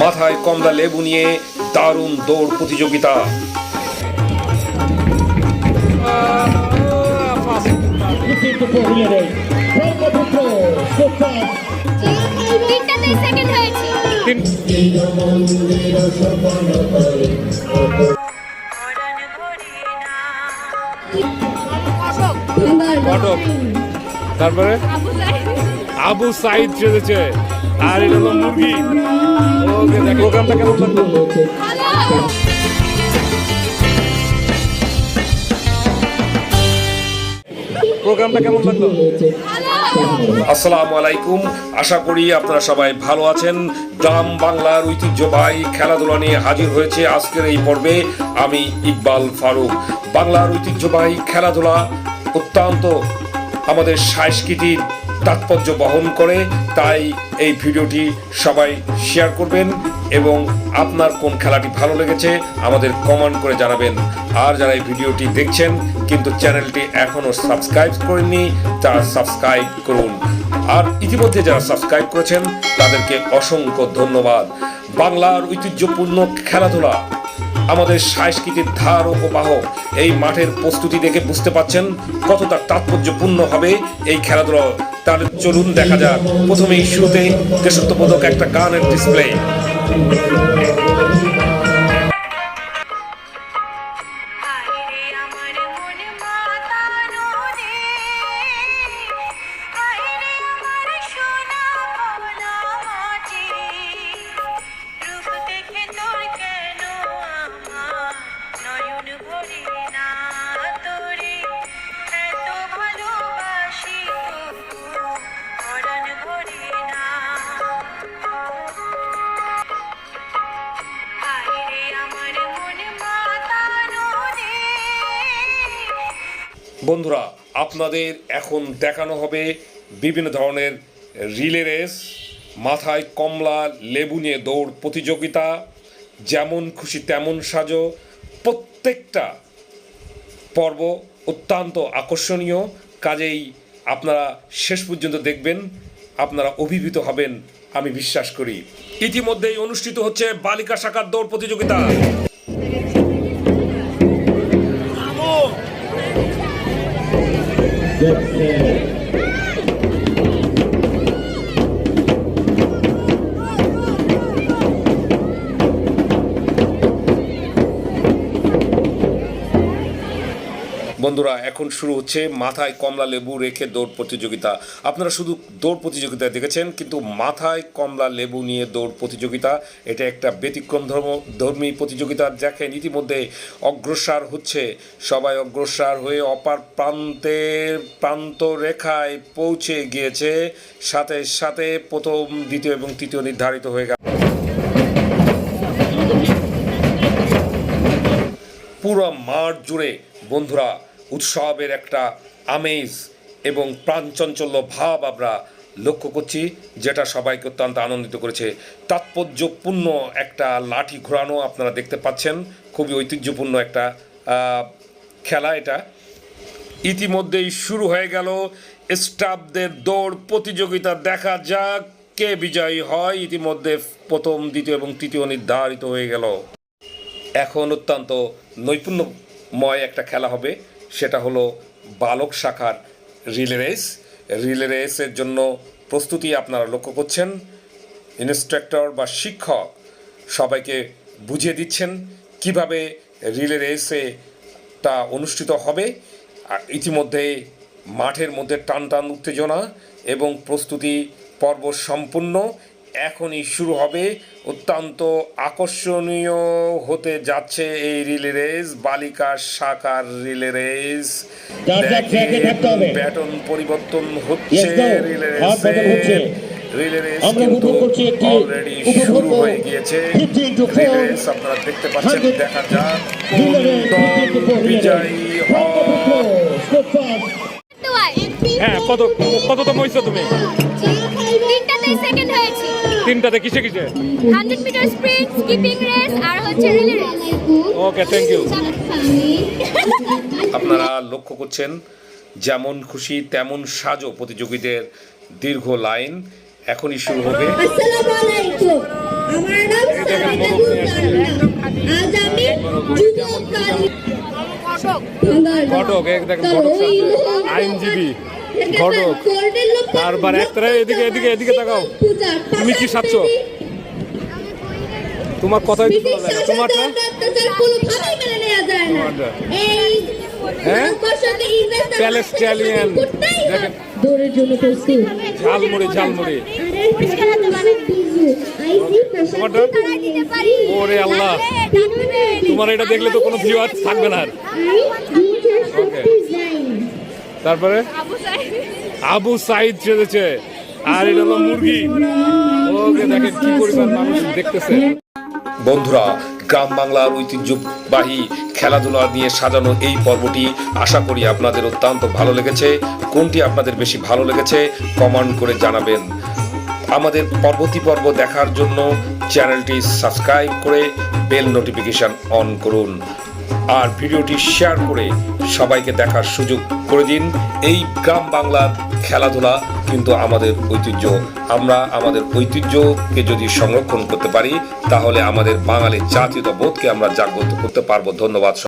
মাথায় কমলা লেবু নিয়ে দারুণ দৌড় প্রতিযোগিতা। তারপরে? আবু সাইদ সেজেছে। আর এটা হলো মুরগি। আসসালামু আলাইকুম। আশা করি আপনারা সবাই ভালো আছেন। গ্রাম বাংলার ঐতিহ্যবাহী খেলাধুলা নিয়ে হাজির হয়েছে আজকের এই পর্বে আমি ইকবাল ফারুক। বাংলার ঐতিহ্যবাহী খেলাধুলা অত্যন্ত আমাদের সংস্কৃতির তাৎপর্য বহন করে, তাই এই ভিডিওটি সবাই শেয়ার করবেন এবং আপনার কোন খেলাটি ভালো লেগেছে আমাদের কমেন্ট করে জানাবেন। আর যারা এই ভিডিওটি দেখছেন, কিন্তু চ্যানেলটি এখনও সাবস্ক্রাইব করেননি, তারা সাবস্ক্রাইব করুন। আর ইতিমধ্যে যারা সাবস্ক্রাইব করেছেন, তাদেরকে অসংখ্য ধন্যবাদ। বাংলার ঐতিহ্যপূর্ণ খেলাধুলা আমাদের সাংস্কৃতিক ধার ও প্রবাহ এই মাঠের প্রস্তুতি দেখে বুঝতে পাচ্ছেন কতটা তাৎপর্যপূর্ণ হবে এই খেলাধুলা। তার চলুন দেখা যাক। প্রথমেই শুরুতে দেশত্ববোধক একটা গানের ডিসপ্লে বন্ধুরা, আপনাদের এখন দেখানো হবে বিভিন্ন ধরনের রিলে রেস, মাথায় কমলা, লেবু নিয়ে দৌড় প্রতিযোগিতা, যেমন খুশি তেমন সাজো, প্রত্যেকটা পর্ব অত্যন্ত আকর্ষণীয়। কাজেই আপনারা শেষ পর্যন্ত দেখবেন, আপনারা অভিভূত হবেন, আমি বিশ্বাস করি। ইতিমধ্যেই অনুষ্ঠিত হচ্ছে বালিকা শাখার দৌড় প্রতিযোগিতা। é, বন্ধুরা, এখন শুরু হচ্ছে মাথায় কমলা লেবু রেখে দৌড় প্রতিযোগিতা। আপনারা শুধু দৌড় প্রতিযোগিতা দেখেছেন, কিন্তু মাথায় কমলা লেবু নিয়ে দৌড় প্রতিযোগিতা, এটা একটা ব্যতিক্রম ধর্ম, ধর্মী প্রতিযোগিতা দেখেন ইতিমধ্যে অগ্রসর হচ্ছে। সবাই অগ্রসর হয়ে অপার প্রান্তের প্রান্ত রেখায় পৌঁছে গিয়েছে। সাথে সাথে প্রথম, দ্বিতীয় এবং তৃতীয় নির্ধারিত হয়ে গেল। পুরো মাঠ জুড়ে বন্ধুরা উৎসবের একটা আমেজ এবং প্রাণচঞ্চল্য ভাব আমরা লক্ষ্য করছি, যেটা সবাইকে অত্যন্ত আনন্দিত করেছে। তাৎপর্যপূর্ণ একটা লাঠি ঘোরানো আপনারা দেখতে পাচ্ছেন। খুবই ঐতিহ্যপূর্ণ একটা খেলা এটা। ইতিমধ্যেই শুরু হয়ে গেল। স্টাফদের দৌড় প্রতিযোগিতা দেখা যাক কে বিজয়ী হয়। ইতিমধ্যে প্রথম, দ্বিতীয় এবং তৃতীয় নির্ধারিত হয়ে গেল। এখন অত্যন্ত নৈপুণ্যময় একটা খেলা হবে। সেটা হলো বালক শাখার রিলে রেস রিলে রেসের জন্য প্রস্তুতি আপনারা লক্ষ্য করছেন। ইনস্ট্রাক্টর বা শিক্ষক সবাইকে বুঝিয়ে দিচ্ছেন কীভাবে রিলে রেসে তা অনুষ্ঠিত হবে। আর ইতিমধ্যে মাঠের মধ্যে টান টান উত্তেজনা এবং প্রস্তুতি পর্ব সম্পূর্ণ এখনই শুরু হবে। অত্যন্ত আকর্ষণীয় হতে যাচ্ছে এই রিলে রেস বালিকা শাখার রিলে রেস। ব্যাটন পরিবর্তন হচ্ছে. রিলে। রেসে। রিলে রেস কিন্তু উপভোগ করছি একটি অলরেডি শুরু হয়ে গিয়েছে। 15 to four। রিলে রেস আপনারা দেখতে পাচ্ছেন 100 দেখা যাক। কোন দল 15 to four রিলে রেস। বিজয়ী হ্যাঁ। কত কততম হয়েছো তুমি? তিনটাতে কিসে কিসে? Hundred metre sprint skipping race আর হচ্ছে relay race. Okay thank you আপনারা লক্ষ্য করছেন যেমন খুশি তেমন সাজো প্রতিযোগীদের দীর্ঘ লাইন। এখনই শুরু হবে। আসসালামু আলাইকুম। আমার নাম সারাতে আজ আমি কালী ঘটক, দেখেন ঘটক আইনজীবী, ঘটক। তারপর একতারা এদিকে, এদিকে, এদিকে তাকাও। তুমি কি সাজছ? তোমার কথাই তো শোনা যায় না তোমারটা হ্যাঁ? দেখেন। ঝালমুড়ি ঝালমুড়ি? ওরে আল্লাহ তোমার এটা দেখলে তো কোনো ভিউ থাকবে না আর। তারপরে? আবু সাইদ সেজেছে। আর এটা মুরগি। ওকে, দেখেন কি পরিমাণ মানুষ দেখতেছে। বন্ধুরা, গ্রাম বাংলার ঐতিহ্যবাহী খেলাধুলা নিয়ে সাজানো এই পর্বটি আশা করি আপনাদের অত্যন্ত ভালো লেগেছে। কোনটি আপনাদের বেশি ভালো লেগেছে, কমেন্ট করে জানাবেন। আমাদের পরবর্তী পর্ব দেখার জন্য চ্যানেলটি সাবস্ক্রাইব করে বেল নোটিফিকেশন অন করুন। আর ভিডিওটি শেয়ার করে সবাইকে দেখার সুযোগ করে দিন। এই গ্রাম বাংলার খেলাধুলা কিন্তু আমাদের ঐতিহ্য। আমরা আমাদের ঐতিহ্যকে যদি সংরক্ষণ করতে পারি, তাহলে আমাদের বাঙালি জাতীয়তা বোধকে আমরা জাগ্রত করতে পারব। ধন্যবাদ